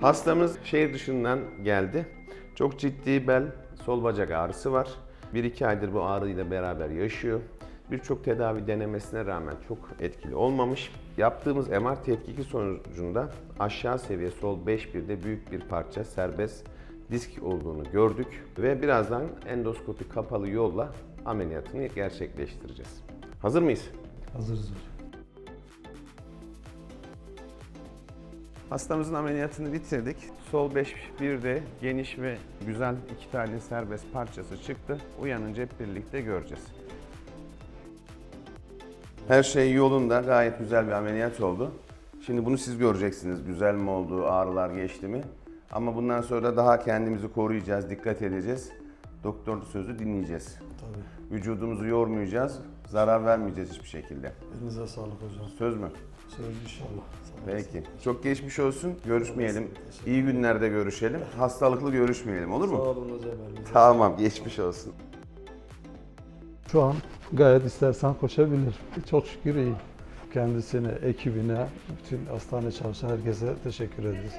Hastamız şehir dışından geldi. Çok ciddi bel, sol bacak ağrısı var. 1-2 aydır bu ağrıyla beraber yaşıyor. Birçok tedavi denemesine rağmen çok etkili olmamış. Yaptığımız MR tetkiki sonucunda aşağı seviye sol 5-1'de büyük bir parça serbest disk olduğunu gördük ve birazdan endoskopi kapalı yolla ameliyatını gerçekleştireceğiz. Hazır mıyız? Hazırız hocam. Hastamızın ameliyatını bitirdik. Sol 5-1'de geniş ve güzel iki tane serbest parçası çıktı. Uyanınca hep birlikte göreceğiz. Her şey yolunda. Gayet güzel bir ameliyat oldu. Şimdi bunu siz göreceksiniz. Güzel mi oldu, ağrılar geçti mi? Ama bundan sonra daha kendimizi koruyacağız, dikkat edeceğiz. Doktor sözü dinleyeceğiz. Tabii. Vücudumuzu yormayacağız, zarar vermeyeceğiz hiçbir şekilde. Elinize sağlık hocam. Söz mü? Söz inşallah. Sağ. Peki. Çok geçmiş olsun. Görüşmeyelim. İyi günlerde görüşelim. Hastalıklı görüşmeyelim olur Sağ mu? olun hocam. elinize Tamam, geçmiş olsun. Şu an gayet istersen koşabilir. Çok şükür iyi. Kendisine, ekibine, bütün hastane çalışan herkese teşekkür ederiz.